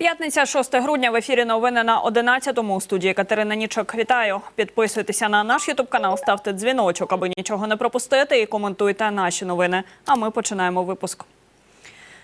П'ятниця, 6 грудня в ефірі новини на 11-му. У студії Катерина Нічок. Вітаю. Підписуйтеся на наш ютуб канал, ставте дзвіночок, аби нічого не пропустити, і коментуйте наші новини. А ми починаємо випуск.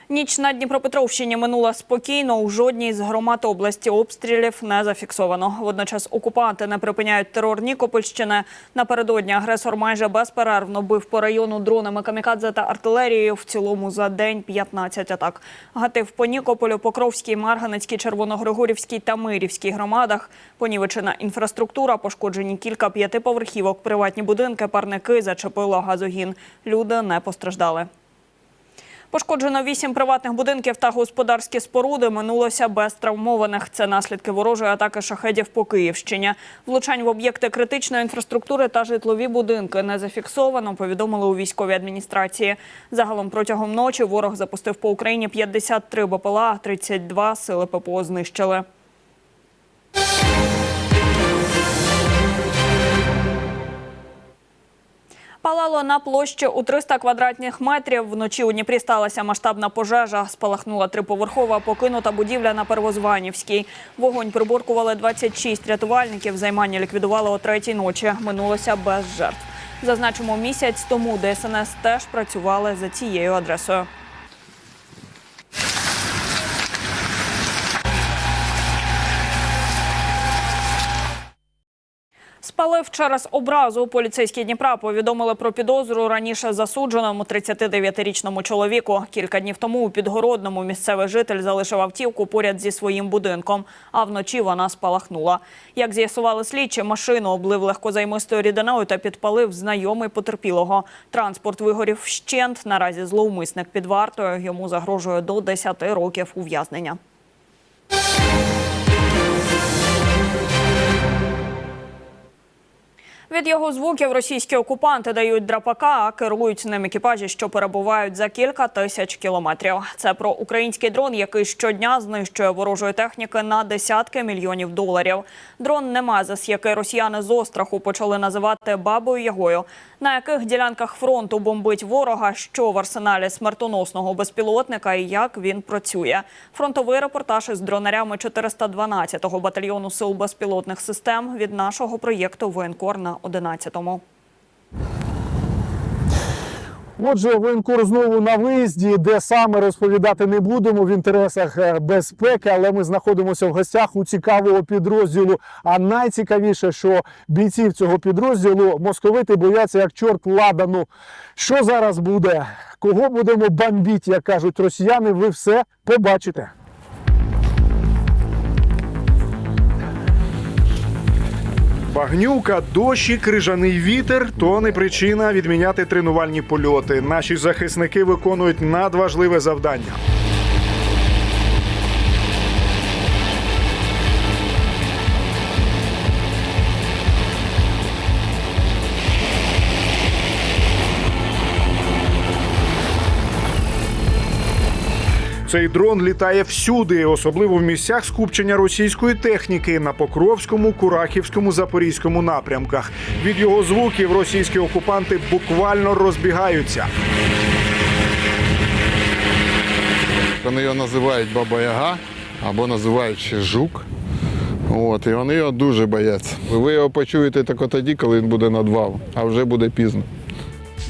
Ніч на Дніпропетровщині минула спокійно. У жодній з громад області обстрілів не зафіксовано. Водночас окупанти не припиняють терор Нікопольщини. Напередодні агресор майже безперервно бив по району дронами камікадзе та артилерією. В цілому за день 15 атак. Гатив по Нікополю, Покровській, Марганецькій, Червоногригорівській та Мирівській громадах. Понівечена інфраструктура, пошкоджені кілька п'ятиповерхівок, приватні будинки, парники, зачепило газогін. Люди не постраждали. Пошкоджено вісім приватних будинків та господарські споруди. Минулося без травмованих. Це наслідки ворожої атаки шахедів по Київщині. Влучань в об'єкти критичної інфраструктури та житлові будинки не зафіксовано. Повідомили у військовій адміністрації. Загалом протягом ночі ворог запустив по Україні 53 БПЛА, 32 сили ППО знищили. Палало на площі у 300 квадратних метрів. Вночі у Дніпрі сталася масштабна пожежа. Спалахнула триповерхова покинута будівля на Первозванівській. Вогонь приборкували 26 рятувальників. Займання ліквідували о третій ночі. Минулося без жертв. Зазначимо, місяць тому ДСНС теж працювали за цією адресою. Спалив через образу. Поліцейські Дніпра повідомили про підозру раніше засудженому 39-річному чоловіку. Кілька днів тому у Підгородному місцевий житель залишив автівку поряд зі своїм будинком, а вночі вона спалахнула. Як з'ясували слідчі, машину облив легкозаймистою рідиною та підпалив знайомий потерпілого. Транспорт вигорів вщент. Наразі зловмисник під вартою. Йому загрожує до 10 років ув'язнення. Від його звуків російські окупанти дають драпака, а керують ним екіпажі, що перебувають за кілька тисяч кілометрів. Це про український дрон, який щодня знищує ворожої техніки на десятки мільйонів доларів. Дрон Немазис, який росіяни з остраху почали називати бабою Ягою. На яких ділянках фронту бомбить ворога, що в арсеналі смертоносного безпілотника і як він працює. Фронтовий репортаж із дронарями 412-го батальйону сил безпілотних систем від нашого проєкту Воєнкор на 11-му. Отже, воєнкор знову на виїзді, де саме розповідати не будемо в інтересах е, безпеки, але ми знаходимося в гостях у цікавого підрозділу. А найцікавіше, що бійців цього підрозділу московити бояться як чорт ладану. Що зараз буде? Кого будемо бомбити, як кажуть росіяни, ви все побачите. Багнюка, дощ і крижаний вітер то не причина відміняти тренувальні польоти. Наші захисники виконують надважливе завдання. Цей дрон літає всюди, особливо в місцях скупчення російської техніки на Покровському, Курахівському, Запорізькому напрямках. Від його звуків російські окупанти буквально розбігаються. Вони його називають Баба Яга або називають ще жук. От, і вони його дуже бояться. Ви його почуєте тільки тоді, коли він буде над вами, а вже буде пізно.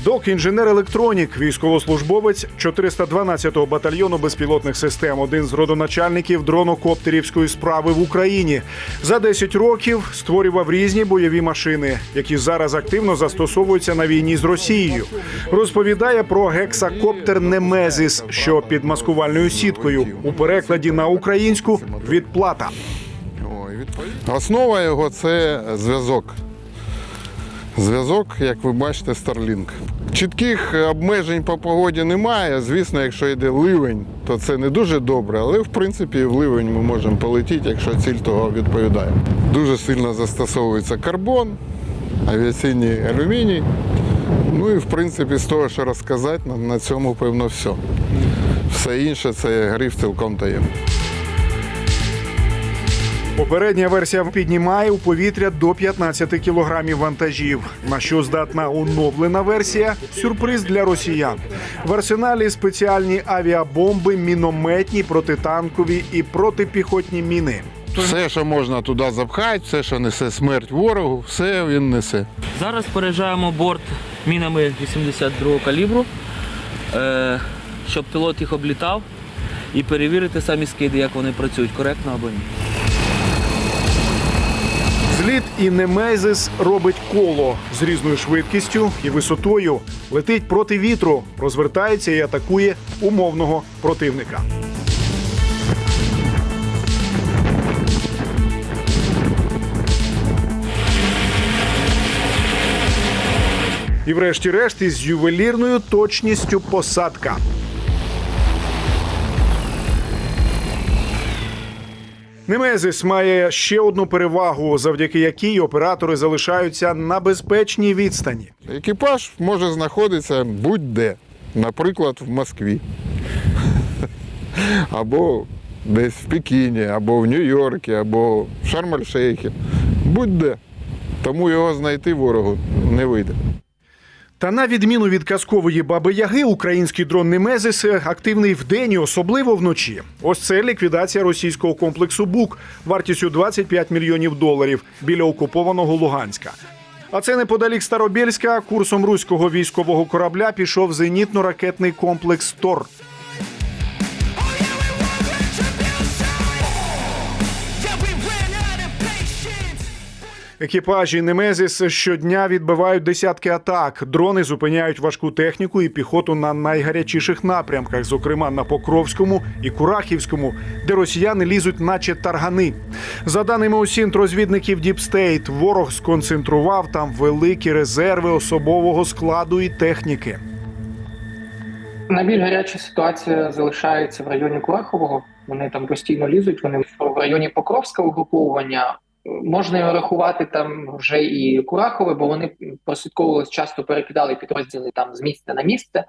Док інженер-електронік, військовослужбовець 412-го батальйону безпілотних систем, один з родоначальників дронокоптерівської справи в Україні. За 10 років створював різні бойові машини, які зараз активно застосовуються на війні з Росією. Розповідає про гексакоптер Немезіс, що під маскувальною сіткою у перекладі на українську відплата. Основа його це зв'язок. Зв'язок, як ви бачите, Starlink. Чітких обмежень по погоді немає. Звісно, якщо йде ливень, то це не дуже добре, але в принципі в ливень ми можемо полетіти, якщо ціль того відповідає. Дуже сильно застосовується карбон, авіаційний алюміній. Ну і в принципі з того, що розказати, на- цьому певно все. Все інше це гриф цілком таємний. Попередня версія піднімає у повітря до 15 кілограмів вантажів. На що здатна оновлена версія сюрприз для росіян. В арсеналі спеціальні авіабомби, мінометні, протитанкові і протипіхотні міни. Все, що можна туди запхати, все, що несе смерть ворогу, все він несе. Зараз переїжджаємо борт мінами 82-го калібру, е, щоб пілот їх облітав і перевірити самі скиди, як вони працюють, коректно або ні. Зліт і Немезис робить коло з різною швидкістю і висотою. Летить проти вітру, розвертається і атакує умовного противника. І врешті-решт із ювелірною точністю посадка. Немезис має ще одну перевагу, завдяки якій оператори залишаються на безпечній відстані. Екіпаж може знаходитися будь-де, наприклад, в Москві. Або десь в Пекіні, або в Нью-Йорку, або в Шарм-Ель-Шейхі. Будь-де. Тому його знайти ворогу не вийде. Та на відміну від казкової баби Яги, український дрон Немезис активний вдень і особливо вночі. Ось це ліквідація російського комплексу БУК вартістю 25 мільйонів доларів біля окупованого Луганська. А це неподалік Старобільська курсом руського військового корабля пішов зенітно-ракетний комплекс Тор. Екіпажі Немезіс щодня відбивають десятки атак. Дрони зупиняють важку техніку і піхоту на найгарячіших напрямках, зокрема на Покровському і Курахівському, де росіяни лізуть, наче таргани. За даними усінт розвідників Діпстейт, ворог сконцентрував там великі резерви особового складу і техніки. Найбільш гаряча ситуація залишається в районі Курахового. Вони там постійно лізуть. Вони в районі Покровська угруповування. Можна рахувати там вже і Курахове, бо вони прослідковували часто перекидали підрозділи там з місця на місце.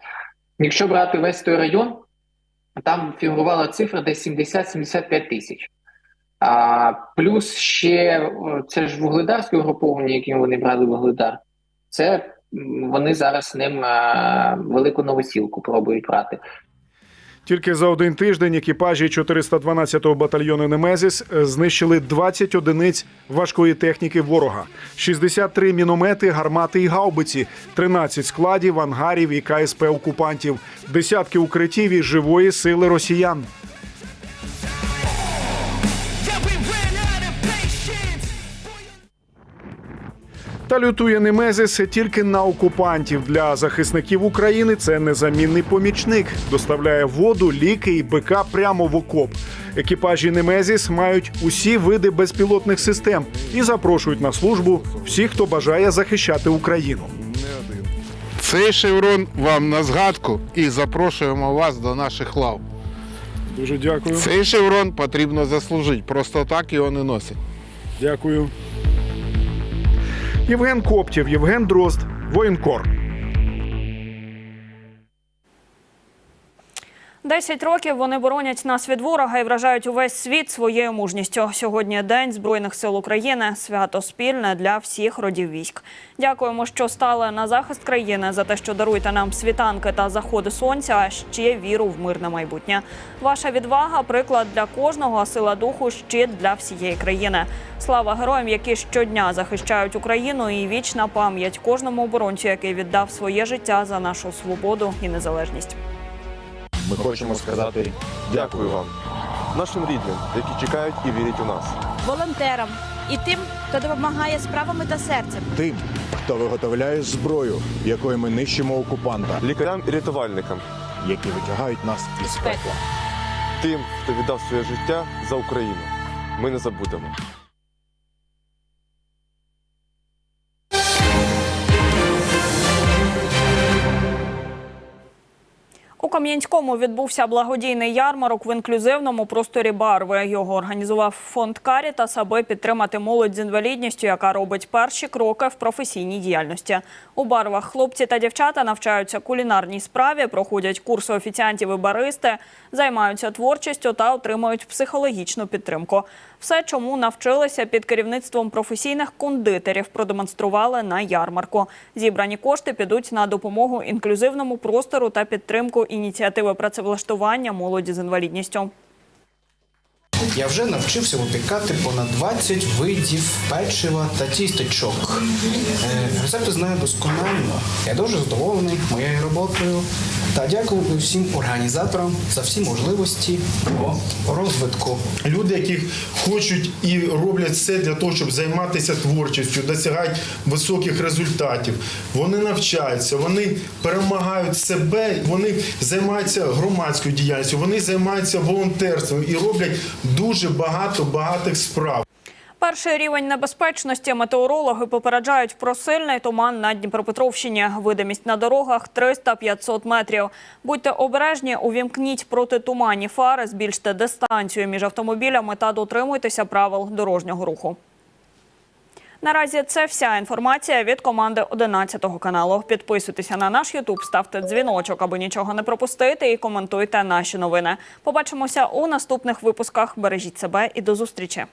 Якщо брати весь той район, там фігурувала цифра десь 70-75 тисяч. А плюс ще це ж вугледарське угруповання, яким вони брали вугледар. Це вони зараз ним а, велику новосілку пробують брати. Тільки за один тиждень екіпажі 412-го батальйону Немезіс знищили 20 одиниць важкої техніки ворога, 63 міномети, гармати і гаубиці, 13 складів, ангарів і КСП окупантів, десятки укриттів і живої сили росіян. Та лютує Немезис тільки на окупантів. Для захисників України це незамінний помічник. Доставляє воду, ліки і БК прямо в окоп. Екіпажі Немезіс мають усі види безпілотних систем і запрошують на службу всіх, хто бажає захищати Україну. Цей шеврон вам на згадку і запрошуємо вас до наших лав. Дуже дякую. Цей шеврон потрібно заслужити. Просто так його не носять. Дякую. Євген Коптєв, Євген Дрозд, воєнкор. Десять років вони боронять нас від ворога і вражають увесь світ своєю мужністю. Сьогодні день збройних сил України. Свято спільне для всіх родів військ. Дякуємо, що стали на захист країни за те, що даруєте нам світанки та заходи сонця, а ще віру в мирне майбутнє. Ваша відвага приклад для кожного, а сила духу щит для всієї країни. Слава героям, які щодня захищають Україну, і вічна пам'ять кожному оборонцю, який віддав своє життя за нашу свободу і незалежність. Ми хочемо сказати дякую вам, нашим рідним, які чекають і вірять у нас. волонтерам і тим, хто допомагає справами та серцем. тим, хто виготовляє зброю, якою ми нищимо окупанта, Лікарям і рятувальникам, які витягають нас із пекла. тим, хто віддав своє життя за Україну. Ми не забудемо. У Кам'янському відбувся благодійний ярмарок в інклюзивному просторі Барви. Його організував фонд Карітас, аби підтримати молодь з інвалідністю, яка робить перші кроки в професійній діяльності. У барвах хлопці та дівчата навчаються кулінарній справі, проходять курси офіціантів і баристи, займаються творчістю та отримують психологічну підтримку. Все, чому навчилися під керівництвом професійних кондитерів, продемонстрували на ярмарку. Зібрані кошти підуть на допомогу інклюзивному простору та підтримку ініціативи працевлаштування молоді з інвалідністю. Я вже навчився випікати понад 20 видів печива та тістечок. Е, Рецепти знаю досконально. Я дуже задоволений моєю роботою та дякую всім організаторам за всі можливості розвитку. Люди, які хочуть і роблять все для того, щоб займатися творчістю, досягають високих результатів. Вони навчаються, вони перемагають себе, вони займаються громадською діяльністю, вони займаються волонтерством і роблять дуже багато багатих справ. Перший рівень небезпечності метеорологи попереджають про сильний туман на Дніпропетровщині. Видимість на дорогах 300-500 метрів. Будьте обережні, увімкніть протитуманні фари, збільште дистанцію між автомобілями та дотримуйтеся правил дорожнього руху. Наразі це вся інформація від команди 11 каналу. Підписуйтеся на наш Ютуб, ставте дзвіночок, аби нічого не пропустити, і коментуйте наші новини. Побачимося у наступних випусках. Бережіть себе і до зустрічі.